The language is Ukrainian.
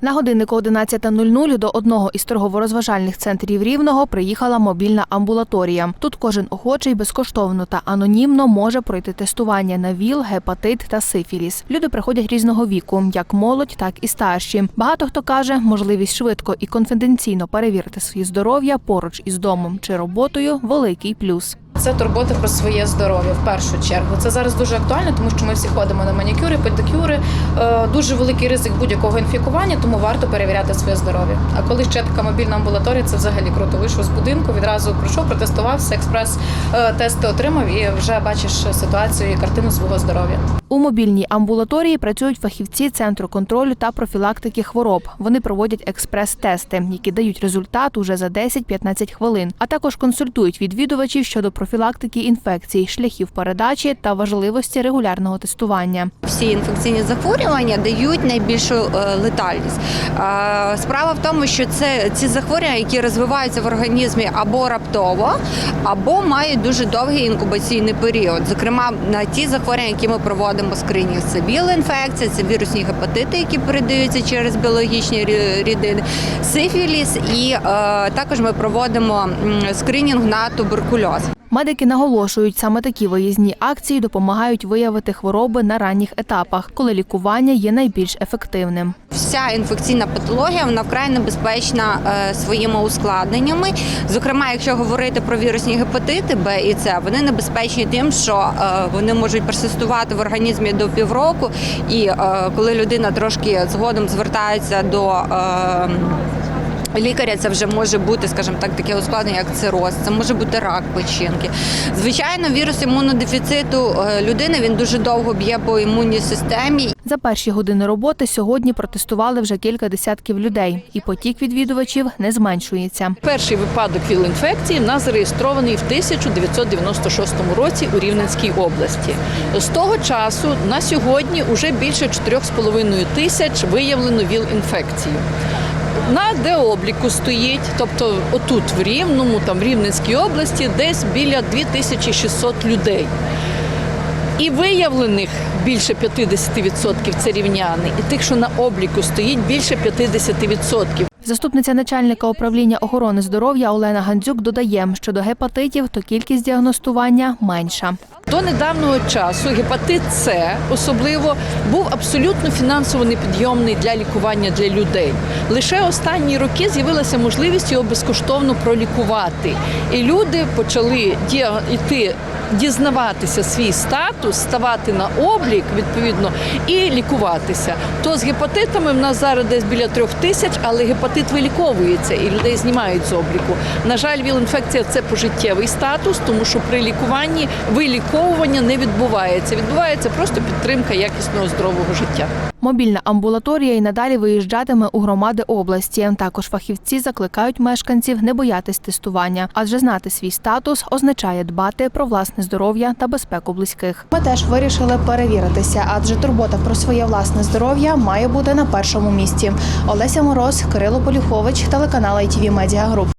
На годиннику 11.00 до одного із торгово-розважальних центрів Рівного приїхала мобільна амбулаторія. Тут кожен охочий безкоштовно та анонімно може пройти тестування на ВІЛ, гепатит та сифіліс. Люди приходять різного віку, як молодь, так і старші. Багато хто каже, можливість швидко і конфіденційно перевірити своє здоров'я поруч із домом чи роботою великий плюс. Це турбота про своє здоров'я в першу чергу. Це зараз дуже актуально, тому що ми всі ходимо на манікюри, педикюри. Е, Дуже великий ризик будь-якого інфікування, тому варто перевіряти своє здоров'я. А коли ще така мобільна амбулаторія, це взагалі круто. Вийшов з будинку, відразу пройшов, протестувався, експрес е, отримав і вже бачиш ситуацію і картину свого здоров'я. У мобільній амбулаторії працюють фахівці центру контролю та профілактики хвороб. Вони проводять експрес-тести, які дають результат уже за 10-15 хвилин, а також консультують відвідувачів щодо профілактики інфекцій, шляхів передачі та важливості регулярного тестування. всі інфекційні захворювання дають найбільшу е, летальність. Е, Справа в тому, що це ці захворювання, які розвиваються в організмі або раптово, або мають дуже довгий інкубаційний період. Зокрема, на ті захворювання, які ми проводимо скринінг, це біл-інфекція, це вірусні гепатити, які передаються через біологічні рідини, сифіліс, і е, також ми проводимо скринінг на туберкульоз. Медики наголошують, саме такі виїзні акції допомагають виявити хвороби на ранніх етапах, коли лікування є найбільш ефективним. Вся інфекційна патологія вона вкрай небезпечна е, своїми ускладненнями. Зокрема, якщо говорити про вірусні гепатити Б і С, вони небезпечні тим, що е, вони можуть персистувати в організмі до півроку, і е, коли людина трошки згодом звертається до Лікаря це вже може бути, скажімо так, таке ускладнення, як цироз, це може бути рак печінки. Звичайно, вірус імунодефіциту е, людини він дуже довго б'є по імунній системі, За перші години роботи сьогодні протестували вже кілька десятків людей, і потік відвідувачів не зменшується. Перший випадок віл-інфекції в нас зареєстрований в 1996 році у Рівненській області. З того часу на сьогодні вже більше 4,5 тисяч виявлено віл-інфекцію. На деобліку стоїть, тобто отут в Рівному, там в Рівненській області, десь біля 2600 людей. І виявлених більше 50% це рівняни, і тих, що на обліку стоїть, більше 50%. Заступниця начальника управління охорони здоров'я Олена Гандзюк додає, що до гепатитів то кількість діагностування менша. До недавнього часу гепатит С особливо був абсолютно фінансово непідйомний для лікування для людей. Лише останні роки з'явилася можливість його безкоштовно пролікувати. І люди почали йти дізнаватися свій статус, ставати на облік відповідно і лікуватися. То з гепатитами в нас зараз десь біля трьох тисяч, але гепатит виліковується і людей знімають з обліку. На жаль, віл-інфекція це пожиттєвий статус, тому що при лікуванні виліковування не відбувається. Відбувається просто підтримка якісного здорового життя. Мобільна амбулаторія і надалі виїжджатиме у громади області. Також фахівці закликають мешканців не боятись тестування, адже знати свій статус означає дбати про власне здоров'я та безпеку близьких. Ми теж вирішили перевіритися, адже турбота про своє власне здоров'я має бути на першому місці. Олеся Мороз, Кирило Полюхович, телеканал ITV Media Group.